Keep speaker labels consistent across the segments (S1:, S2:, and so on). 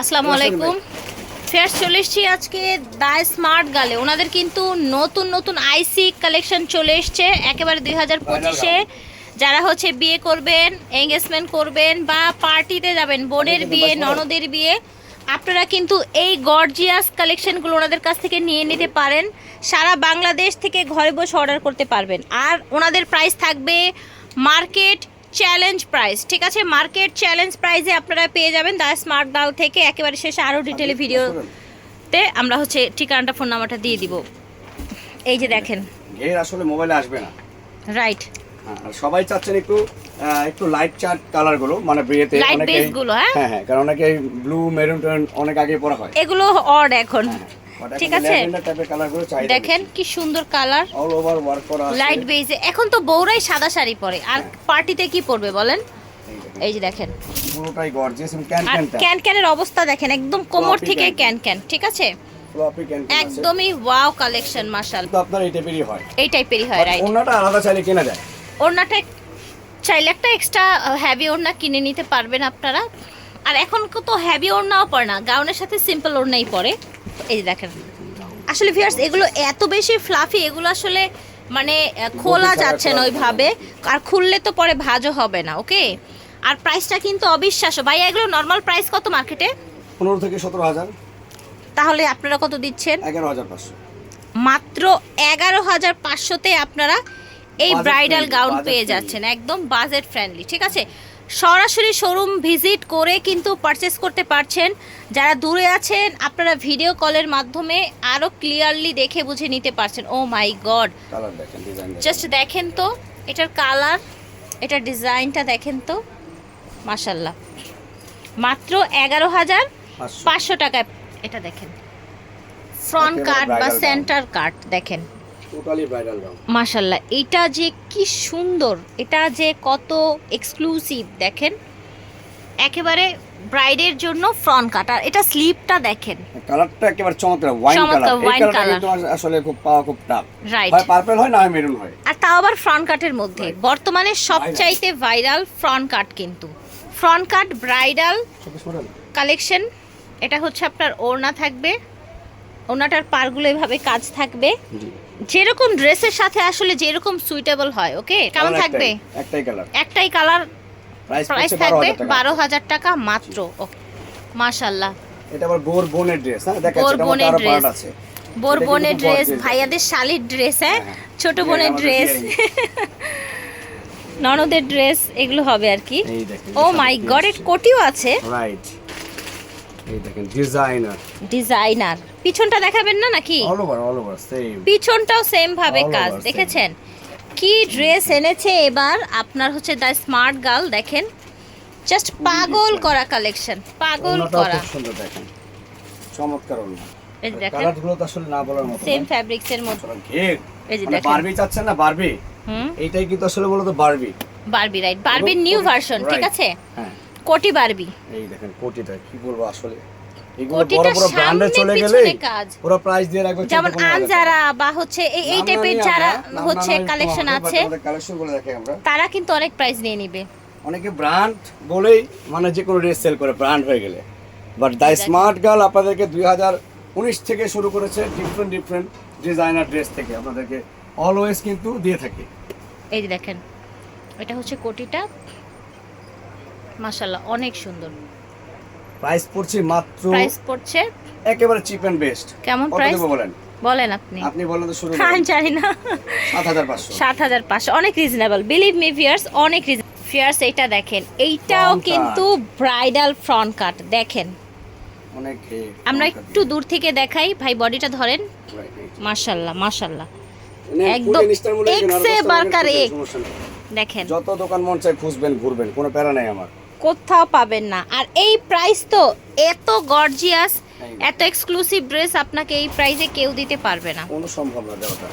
S1: আসসালামু আলাইকুম। ফের চলে এসছি আজকে দা স্মার্ট গালে। ওনাদের কিন্তু নতুন নতুন আইসি কালেকশন চলে এসছে একেবারে দুই হাজার পঁচিশে। যারা হচ্ছে বিয়ে করবেন এঙ্গেজমেন্ট করবেন বা পার্টিতে যাবেন বোনের বিয়ে ননদের বিয়ে আপনারা কিন্তু এই গর্জিয়াস কালেকশনগুলো ওনাদের কাছ থেকে নিয়ে নিতে পারেন। সারা বাংলাদেশ থেকে ঘরে বসে অর্ডার করতে পারবেন। আর ওনাদের প্রাইস থাকবে মার্কেট চ্যালেঞ্জ প্রাইস ঠিক আছে? মার্কেট চ্যালেঞ্জ প্রাইসে আপনারা পেয়ে যাবেন। দা স্মার্ট ডাল থেকে একেবারে শেষে আরও ডিটেলে ভিডিওতে আমরা হচ্ছে ঠিকানাটা ফোন নাম্বারটা দিয়ে দিব। এই যে দেখেন।
S2: ঘের আসলে মোবাইলে আসবে না।
S1: রাইট
S2: হ্যাঁ, সবাই চাচ্ছেন একটু একটু লাইট চার্ট কালারগুলো মানে বিয়েতে অনেকে
S1: base গুলো, হ্যাঁ?
S2: হ্যাঁ হ্যাঁ কারণ অনেকে ব্লু মেরুন অনেক আগে পরা হয়।
S1: এগুলো অড এখন। ঠিক আছে? দেখেন কি সুন্দর কালার লাইট বেজে এখন তো বউরাই সাদা শাড়ি পরে। আর পার্টিতে কি পরবে বলেন?
S2: এই
S1: যে দেখেন।
S2: পুরোটাই গর্জিয়াস ক্যান
S1: ক্যানের অবস্থা দেখেন একদম কোমর থেকে ক্যান। ক্যান ঠিক আছে? একদমই ওয়াও কালেকশন মাশাল।
S2: তো আপনার এই টাইপেরই হয়।
S1: এই টাইপেরই হয় রাইট
S2: ওনাটা আলাদা চাইলে কেনা যায়।
S1: ওড়নাটা চাইলে একটা এক্সট্রা হ্যাভি ওড়না কিনে নিতে পারবেন আপনারা। আর এখন তো হ্যাভি ওড়নাও পড়ে না। গাউনের সাথে সিম্পল ওড়নাই পরে। এই যে দেখেন। আসলে ভিয়ার্স এগুলো এত বেশি ফ্লাফি এগুলো আসলে মানে খোলা যাচ্ছে না ওইভাবে। আর খুললে তো পরে ভাজও হবে না ওকে? আর প্রাইসটা কিন্তু অবিশ্বাস্য। ভাই এগুলো নর্মাল প্রাইস কত মার্কেটে
S2: পনেরো থেকে সতেরো হাজার।
S1: তাহলে আপনারা কত দিচ্ছেন?
S2: এগারো হাজার পাঁচশো।
S1: মাত্র এগারো হাজার পাঁচশোতে আপনারা এই ব্রাইডাল গাউন পেয়ে যাচ্ছেন একদম বাজেট ফ্রেন্ডলি ঠিক আছে? সরাসরি শোরুম ভিজিট করে কিন্তু পারচেস করতে পারছেন। যারা দূরে আছেন আপনারা ভিডিও কলের মাধ্যমে আরও ক্লিয়ারলি দেখে বুঝে নিতে পারছেন। ও মাই গড জাস্ট দেখেন তো এটার কালার এটার ডিজাইনটা দেখেন তো। মাশাল্লাহ মাত্র এগারো হাজার
S2: পাঁচশো।
S1: পাঁচশো টাকায়। এটা দেখেন। ফ্রন্ট কার্ড বা সেন্টার কার্ড দেখেন।
S2: টোটালি ব্রাইডাল গাউন
S1: মাশাল্লাহ এটা যে কি সুন্দর এটা যে কত এক্সক্লুসিভ দেখেন। একেবারে ব্রাইডের জন্য ফ্রন্ট কাট আর এটা স্লিপটা দেখেন।
S2: কালারটা একেবারে চমৎকার ওয়াইন কালার এই কালারটা। কিন্তু আসলে খুব পাওয়া খুব টাফ
S1: রাইট
S2: হয় পার্পল হয় না মেরুন হয়।
S1: আর তাও আবার ফ্রন্ট কাটের মধ্যে। বর্তমানে সবচাইতে ভাইরাল ফ্রন্ট কাট কিন্তু। ফ্রন্ট কাট ব্রাইডাল কালেকশন এটা হচ্ছে আপনার ওড়না থাকবে। ওড়নাটার পারগুলো এভাবে কাজ থাকবে। যেরকম ড্রেসের সাথে আসলে যেরকম সুইটেবল হয় ওকে কেমন থাকবে?
S2: একটাই, কালার
S1: একটাই কালার
S2: প্রাইস
S1: থাকবে
S2: 12000 টাকা।
S1: বারো হাজার টাকা মাত্র ওকে মাশাল্লাহ
S2: এটা আবার বোর বোনের ড্রেস হ্যাঁ? দেখা
S1: বোর বোনের
S2: ড্রেস আছে।
S1: বোর বোনের ড্রেস ভাইয়াদের শালির ড্রেস হ্যাঁ?
S2: হ্যাঁ, হ্যাঁ।
S1: ছোট বোনের ড্রেস ননদের ড্রেস এগুলো হবে আর কি। ও মাই গড এর কোটিও আছে।
S2: রাইট এই দেখেন ডিজাইনার
S1: ডিজাইনার পিছনটা দেখাবেন না নাকি?
S2: All over all over same
S1: পিছনটাও same ভাবে কাজ দেখেছেন? কি ড্রেস এনেছে এবার? আপনার হচ্ছে দ্য স্মার্ট গার্ল দেখেন। জাস্ট পাগল করা কালেকশন পাগল করা।
S2: সুন্দর দেখেন। চমৎকার
S1: এই যে দেখেন।
S2: তো আসলে না বলার মতো
S1: সেম। ফ্যাব্রিক্স এর
S2: ঘের
S1: এই যে
S2: মানে
S1: দেখেন।
S2: বারবি চাচ্ছেন না বারবি
S1: হুম?
S2: এইটাই কিন্তু আসলে বলতো বারবি
S1: বারবি রাইট বারবির নিউ ভার্সন ঠিক আছে?
S2: হ্যাঁ।
S1: কোটি বারবি
S2: এই দেখেন কোটিটা কি বলব আসলে?
S1: কোটিটা
S2: বড় বড় ব্র্যান্ডে
S1: সামনে পিছনে কাজ।
S2: ওরা প্রাইস দিয়ে রাখবে
S1: যেমন আনজারা বা হচ্ছে এই এই টাইপের যারা হচ্ছে কালেকশন আছে
S2: কালেকশনগুলো দেখে আমরা।
S1: তারা কিন্তু অনেক প্রাইস নিয়ে নিবে।
S2: অনেকে ব্র্যান্ড বলেই মানে যে কোনো ড্রেস সেল করে ব্র্যান্ড হয়ে গেলে। বাট দ্য স্মার্ট গার্ল আপনাদেরকে দুই হাজার উনিশ থেকে শুরু করেছে ডিফারেন্ট ডিফারেন্ট ডিজাইনার ড্রেস থেকে। আপনাদেরকে অলওয়েজ কিন্তু দিয়ে থাকে।
S1: এই যে দেখেন এটা হচ্ছে কোটিটা। মাশাল্লাহ অনেক সুন্দর।
S2: প্রাইস পড়ছে মাত্র
S1: প্রাইস পড়ছে
S2: একেবারে চিপ অ্যান্ড বেস্ট।
S1: কেমন প্রাইস?
S2: বলেন?
S1: বলেন আপনি।
S2: আপনি বলেন তো শুরু
S1: আমি জানি না।
S2: সাত হাজার পাঁচশো।
S1: সাত হাজার পাঁচশো। অনেক রিজনেবল বিলিভ মি ফিয়ার্স অনেক ফিয়ার্স এটা দেখেন। এইটাও কিন্তু ব্রাইডাল ফ্রন্ট কাট দেখেন।
S2: অনেক
S1: আমরা একটু দূর থেকে দেখাই। ভাই বডিটা ধরেন। মাশাল্লাহ মাশাল্লাহ। একদম একসে বারকার এক। দেখেন।
S2: যত দোকান মন চাই খুঁজবেন ঘুরবেন কোনো প্যারা নাই আমার।
S1: কোথাও পাবেন না। আর এই প্রাইস তো এত গর্জিয়াস এত এক্সক্লুসিভ ড্রেস আপনাকে এই প্রাইসে কেউ দিতে পারবে না।
S2: কোনো সম্ভব না দেওয়াটা।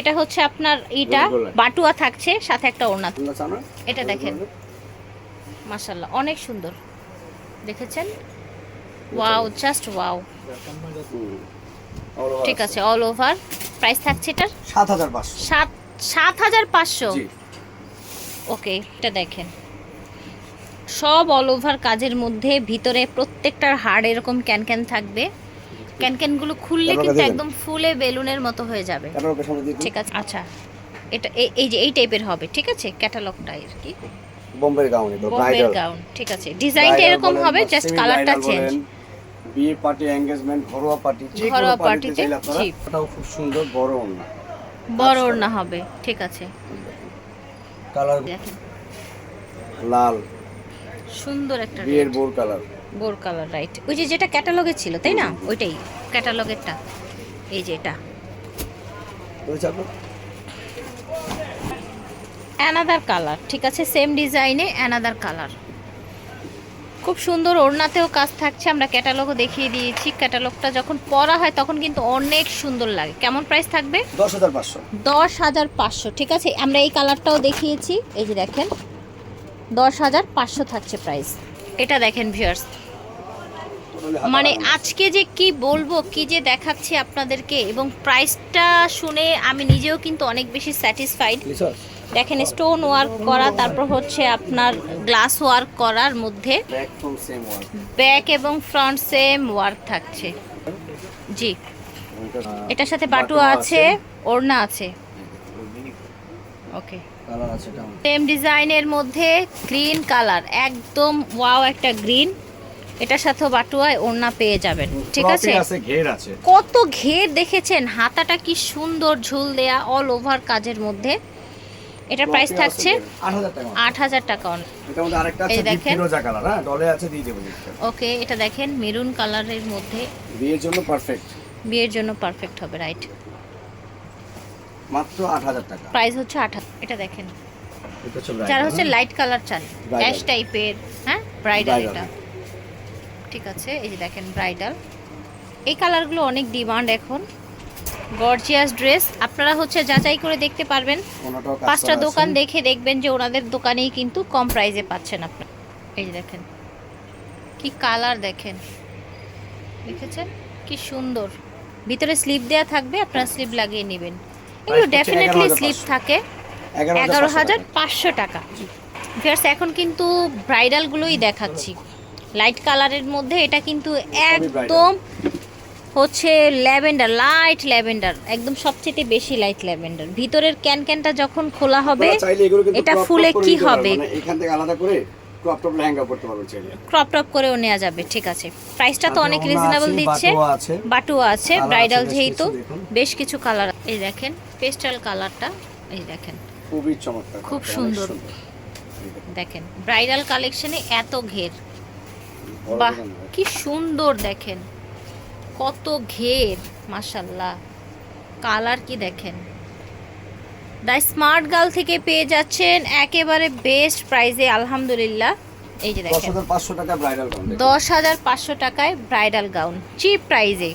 S1: এটা হচ্ছে আপনার ইটা
S2: এগুলো।
S1: বাটুয়া থাকছে সাথে একটা ওড়না। এটা দেখেন। মাশাল্লাহ অনেক সুন্দর। দেখেছেন? ওয়াও জাস্ট ওয়াও ঠিক আছে। অল ওভার প্রাইস থাকছে এটার?
S2: সাত হাজার পাঁচশো।
S1: সাত সাত হাজার পাঁচশো?
S2: জি।
S1: ওকে এটা দেখেন। সব অল ওভার কাজের মধ্যে ভিতরে প্রত্যেকটার হাড় এরকম ক্যান ক্যান থাকবে। ক্যান ক্যানগুলো খুললে কিন্তু একদম ফুলে বেলুনের মতো হয়ে যাবে। ঠিক আছে আচ্ছা। এটা এই- যে এই টাইপের হবে ঠিক আছে? ক্যাটালগটা আর কি?
S2: বোম্বের গাউন
S1: বোম্বের
S2: ব্রাইডাল
S1: গাউন ঠিক আছে। ডিজাইনটা এরকম হবে জাস্ট কালারটা চেঞ্জ
S2: বিয়ে পার্টি এঙ্গেজমেন্ট ঘরোয়া পার্টি
S1: ঘরোয়া
S2: পার্টিতে। ওটাও খুব সুন্দর বড় ওড়না।
S1: বড় ওড়না হবে ঠিক আছে।
S2: কালার
S1: দেখেন।
S2: লাল।
S1: সুন্দর একটা
S2: বিয়ের বোর কালার
S1: বোর কালার রাইট ওই যে যেটা ক্যাটালগে ছিল তাই না? ওইটাই ক্যাটালগেরটা এই যে এটা। অ্যানাদার কালার ঠিক আছে? সেম ডিজাইনে অ্যানাদার কালার খুব সুন্দর ওড়নাতেও কাজ থাকছে আমরা ক্যাটালগও দেখিয়ে দিয়েছি। ক্যাটালগটা যখন পরা হয় তখন কিন্তু অনেক সুন্দর লাগে। কেমন প্রাইস থাকবে?
S2: দশ হাজার পাঁচশো।
S1: দশ হাজার পাঁচশো ঠিক আছে? আমরা এই কালারটাও দেখিয়েছি। এই যে দেখেন দশ হাজার পাঁচশো থাকছে প্রাইস এটা দেখেন ভিউয়ার্স মানে আজকে যে কি বলব কি যে দেখাচ্ছি আপনাদেরকে এবং প্রাইসটা শুনে আমি নিজেও কিন্তু অনেক বেশি স্যাটিসফাইড দেখেন স্টোন ওয়ার্ক করা তারপর হচ্ছে আপনার গ্লাস ওয়ার্ক করার মধ্যে
S2: ব্যাক
S1: এবং ফ্রন্ট সেম ওয়ার্ক থাকছে। জি। এটার সাথে বাটুয়া আছে। ওড়না আছে। ওকে
S2: কালার আছে এটা
S1: সেম ডিজাইনের মধ্যে গ্রিন কালার একদম ওয়াও একটা গ্রিন এটার সাথেও বাটুয়ায় ওড়না পেয়ে যাবেন ঠিক আছে?
S2: আছে ঘের আছে।
S1: কত ঘের দেখেছেন হাতাটা কি সুন্দর ঝুল দেয়া অল ওভার কাজের মধ্যে। এটার প্রাইস থাকছে
S2: আট হাজার টাকা। মধ্যে আরেকটা আছে। ফিরোজা কালার হ্যাঁ ডলে আছে দিয়ে দেবো
S1: ওকে এটা দেখেন মেরুন কালারের মধ্যে।
S2: বিয়ের জন্য পারফেক্ট
S1: বিয়ের জন্য পারফেক্ট হবে রাইট
S2: মাত্র আট হাজার টাকা।
S1: প্রাইস হচ্ছে আট এটা দেখেন। যারা হচ্ছে? লাইট কালার চান. অ্যাশ টাইপের হ্যাঁ? ব্রাইডাল এটা। ঠিক আছে এই যে দেখেন ব্রাইডাল এই কালারগুলো অনেক ডিমান্ড এখন। গর্জিয়াস ড্রেস আপনারা হচ্ছে যাচাই করে দেখতে পারবেন। পাঁচটা দোকান দেখে দেখবেন যে ওনাদের দোকানেই কিন্তু কম প্রাইসে পাচ্ছেন আপনারা। এই যে দেখেন। কি কালার দেখেন। দেখেছেন? কি সুন্দর। ভিতরে স্লিপ দেয়া থাকবে আপনারা স্লিপ লাগিয়ে নেবেন। এগুলো ডেফিনেটলি
S2: 11,500
S1: স্লিপ থাকে।
S2: এগারো হাজার
S1: পাঁচশো টাকা। ভিউয়ার্স এখন কিন্তু ব্রাইডালগুলোই দেখাচ্ছি। লাইট কালারের মধ্যে এটা কিন্তু একদম হচ্ছে ল্যাভেন্ডার লাইট ল্যাভেন্ডার একদম সবচেয়ে বেশি লাইট ল্যাভেন্ডার। ভিতরের ক্যান ক্যানটা যখন খোলা হবে এটা ফুলে কি হবে?
S2: মানে এখান থেকে আলাদা করে ক্রপ টপ লেহেঙ্গা করতে পারবেন চাইলে
S1: ক্রপ টপ করেও নেওয়া যাবে ঠিক আছে। প্রাইসটা তো অনেক রিজনেবল দিচ্ছে।
S2: বাটুয়া আছে।
S1: ব্রাইডাল যেহেতু বেশ কিছু কালার এই দেখেন পেস্টাল কালারটা এই দেখেন।
S2: খুবই চমৎকার
S1: খুব সুন্দর। দেখেন। ব্রাইডাল কালেকশনে এত ঘের। বাহ কি সুন্দর দেখেন। কত ঘের মাশাল্লাহ কালার কি দেখেন? দ্য স্মার্ট গার্ল থেকে পেয়ে যাচ্ছেন একেবারে বেস্ট প্রাইজে আলহামদুলিল্লাহ। এই যে
S2: দশ
S1: দেখেন
S2: হাজার পাঁচশো টাকা ব্রাইডাল গাউন
S1: দশ হাজার পাঁচশো টাকায় ব্রাইডাল গাউন। চিপ প্রাইজে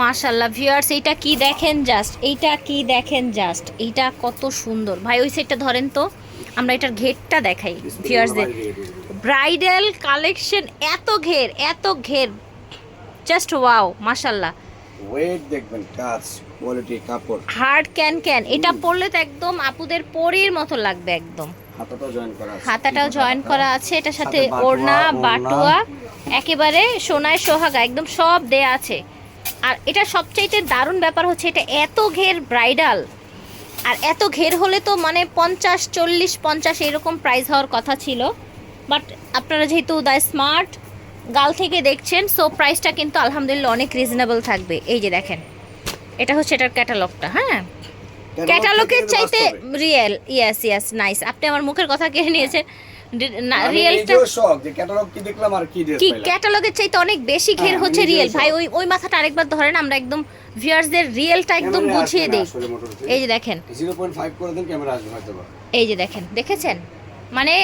S1: মাশাল্লাহ ভিউয়ার্স এইটা কি দেখেন জাস্ট? এইটা কি দেখেন জাস্ট? এইটা কত সুন্দর। ভাই ওই সাইডটা ধরেন তো। আমরা এটার ঘেরটা দেখাই ভিউয়ার্সদের। ব্রাইডাল কালেকশন এত ঘের এত ঘের। জাস্ট ওয়াও মাশাল্লাহ
S2: ওয়েট দেখবেন কাজ কোয়ালিটি কাপড়।
S1: হার্ড ক্যান ক্যান এটা পরলে তো একদম আপুদের পরীর মতো লাগবে একদম।
S2: হাতাটাও জয়েন করা আছে।
S1: হাতাটাও জয়েন করা আছে এটার সাথে ওড়না। বাটুয়া একেবারে সোনায় সোহাগা একদম সব দেয়া আছে। আর এটা সবচাইতে দারুণ ব্যাপার হচ্ছে এটা এত ঘের ব্রাইডাল আর এত ঘের হলে তো মানে পঞ্চাশ চল্লিশ পঞ্চাশ এরকম প্রাইস হওয়ার কথা ছিল। বাট আপনারা যেহেতু দ্য স্মার্ট গাল থেকে দেখছেন সো প্রাইসটা কিন্তু আলহামদুলিল্লাহ অনেক রিজনেবল থাকবে। এই যে দেখেন। এটা হচ্ছে এটার ক্যাটালগটা হ্যাঁ? ক্যাটালগের চাইতে রিয়েল ইয়েস ইয়েস নাইস আপনি আমার মুখের কথা কেড়ে নিয়েছেন? রিয়েলটা
S2: রিয়েলটা যে ক্যাটালগ কি দেখলাম আর কি
S1: কি ক্যাটালগের চাইতে অনেক বেশি ঘের
S2: হ্যাঁ,
S1: হচ্ছে রিয়েল ভাই ওই ওই মাথাটা আরেকবার ধরেন আমরা একদম ভিউয়ার্সদের রিয়েলটা একদম বুঝিয়ে দেই। এই যে দেখেন।
S2: জিরো পয়েন্ট ফাইভ করে দেন ক্যামেরা আসবে হয়তো
S1: এই যে দেখেন দেখেছেন? মানে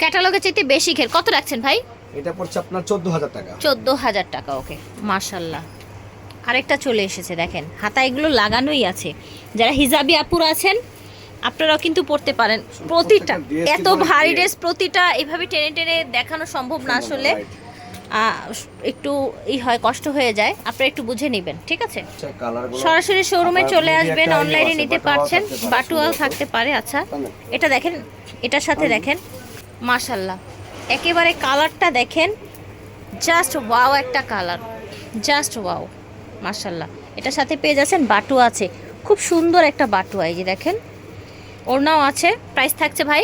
S1: ক্যাটালগের চাইতে বেশি ঘের। কত রাখছেন ভাই?
S2: এটা পড়ছে আপনার চোদ্দ হাজার টাকা।
S1: চোদ্দ হাজার টাকা ওকে আরেকটা চলে এসেছে দেখেন। হাতা এগুলো লাগানোই আছে। যারা হিজাবি আপুর আছেন আপনারাও কিন্তু পড়তে পারেন। প্রতিটা এত ভারী। ড্রেস প্রতিটা এভাবে টেনে টেনে দেখানো সম্ভব না আসলে। একটু ই হয় কষ্ট হয়ে যায়। আপনারা একটু বুঝে নেবেন ঠিক আছে?
S2: আচ্ছা,
S1: সরাসরি শোরুমে চলে আসবেন অনলাইনে নিতে পারছেন। বাটুয়াও থাকতে পারে আচ্ছা। এটা দেখেন এটার সাথে দেখেন মাশাল্লাহ একেবারে কালারটা দেখেন জাস্ট ওয়াও একটা কালার জাস্ট ওয়াও মার্শাল্লাহ এটার সাথে পেয়ে যাচ্ছেন বাটুয়া আছে। খুব সুন্দর একটা বাটুয়া এই যে দেখেন। ওড়নাও আছে। প্রাইস থাকছে ভাই?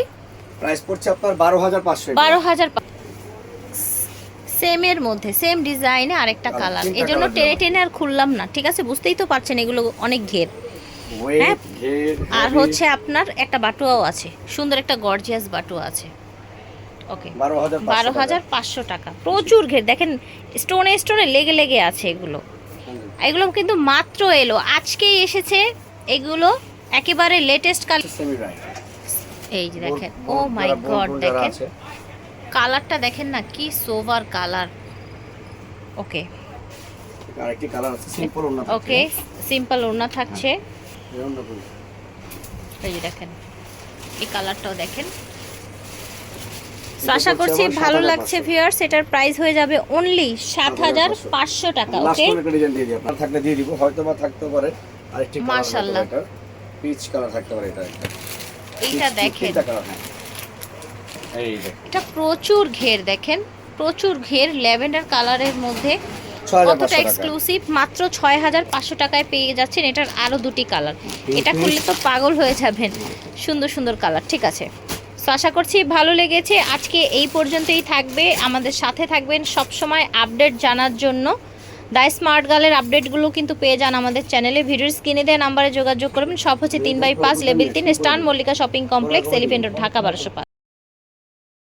S2: প্রাইস পড়ছে আপনার বারো হাজার পাঁচশো
S1: বারো হাজার সেমের মধ্যে সেম ডিজাইনে আরেকটা কালার এই জন্য টেনে টেনে আর খুললাম না ঠিক আছে? বুঝতেই তো পারছেন এগুলো অনেক ঘের। হ্যাঁ। আর হচ্ছে আপনার একটা বাটুয়াও আছে। সুন্দর একটা গর্জিয়াস বাটুয়া আছে। ওকে
S2: বারো হাজার
S1: পাঁচশো টাকা। প্রচুর ঘের। দেখেন স্টোনে স্টোনে লেগে লেগে আছে এগুলো। এগুলো কিন্তু মাত্র এলো। আজকেই এসেছে এগুলো একেবারে লেটেস্ট কাল এই যে দেখেন। ও মাই গড দেখেন। কালারটা দেখেন না কি সোভার কালার ওকে
S2: আরেকটি কালার আছে সিম্পল ওনা
S1: ওকে সিম্পল ওড়না থাকছে। এই যে দেখেন এই কালারটাও দেখেন। তো আশা করছি ভালো লাগছে ভিউয়ার্স এটার প্রাইস হয়ে যাবে অনলি সাত হাজার পাঁচশো। টাকা
S2: লাস্ট
S1: ওকে
S2: ডিজাইন দিয়ে দিই আপনার থাকলে দিয়ে দিব হয়তো বা থাকতে পারে। আরেকটি
S1: মাশাআল্লাহ।
S2: পিচ কালার থাকতে পারে এটা
S1: এইটা দেখেন।
S2: হ্যাঁ। এই
S1: এটা প্রচুর ঘের দেখেন। প্রচুর ঘের ল্যাভেন্ডার কালারের মধ্যে। কতটা এক্সক্লুসিভ মাত্র ছয় হাজার পাঁচশো টাকায় পেয়ে যাচ্ছেন। এটার আরও দুটি কালার এটা। খুললে তো পাগল হয়ে যাবেন। সুন্দর সুন্দর কালার ঠিক আছে। তো আশা করছি ভালো লেগেছে। আজকে এই পর্যন্তই থাকবে। আমাদের সাথে থাকবেন সব সময় আপডেট জানার জন্য। দায় স্মার্ট গার্লের আপডেটগুলো কিন্তু পেয়ে যান আমাদের চ্যানেলে। ভিডিওর স্ক্রিনে দেওয়া নাম্বারে যোগাযোগ করবেন। সব হচ্ছে তিন বাই পাঁচ, লেভেল তিন স্টান Mallika shopping complex elephant Dhaka বারোশো